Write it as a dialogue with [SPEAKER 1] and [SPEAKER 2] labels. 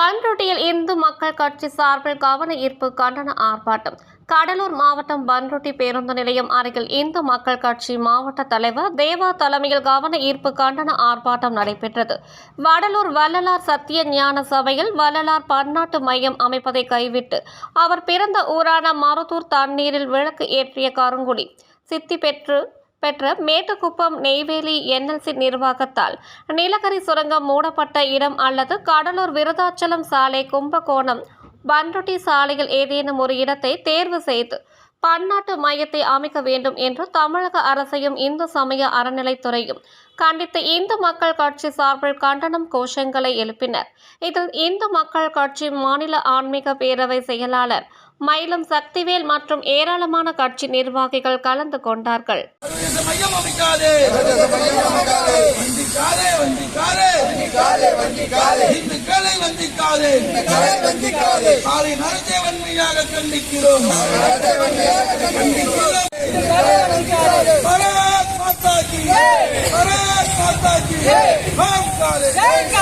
[SPEAKER 1] பண்ரொட்டியில் இந்து மக்கள் கட்சி சார்பில் கவன ஈர்ப்பு கண்டன ஆர்ப்பாட்டம். கடலூர் மாவட்டம் பன்ருட்டி பேருந்து நிலையம் அருகில் இந்து மக்கள் கட்சி மாவட்ட தலைவர் தேவா தலைமையில் கவன ஈர்ப்பு கண்டன ஆர்ப்பாட்டம் நடைபெற்றது. வடலூர் வள்ளலார் சத்திய ஞான சபையில் வள்ளலார் பன்னாட்டு மையம் அமைப்பதை கைவிட்டு அவர் பிறந்த ஊரான மருத்தூர் தண்ணீரில் விளக்கு ஏற்றிய கருங்குடி. சித்தி பெற்று பெற்ற மேட்டுக்குப்பம் நெய்வேலி என்எல்சி நிர்வாகத்தால் நீலகரி சுரங்கம் மூடப்பட்ட இடம் அல்லது கடலூர் விருதாச்சலம் சாலை கும்பகோணம் பன்ருட்டி சாலையில் ஏதேனும் ஒரு இடத்தை தேர்வு செய்து பன்னாட்டு மையத்தை அமைக்க வேண்டும் என்று தமிழக அரசையும் இந்து சமய அறநிலைத்துறையும் கண்டித்து இந்து மக்கள் கட்சி சார்பில் கண்டனம் கோஷங்களை எழுப்பினர். இதில் இந்து மக்கள் கட்சி மாநில ஆன்மீக பேரவை செயலாளர் மயிலம் சக்திவேல் மற்றும் ஏராளமான கட்சி நிர்வாகிகள் கலந்து கொண்டார்கள்.
[SPEAKER 2] வந்திக்காதே இந்துக்களை வந்திக்காதே காலை நடத்தை வன்மையாக கண்டிக்கிறோம் கண்டிக்கிறோம். பாரத் மாதா கி பாரத் மாதா கி ஹம் காலே ஹம் ஹம் காலே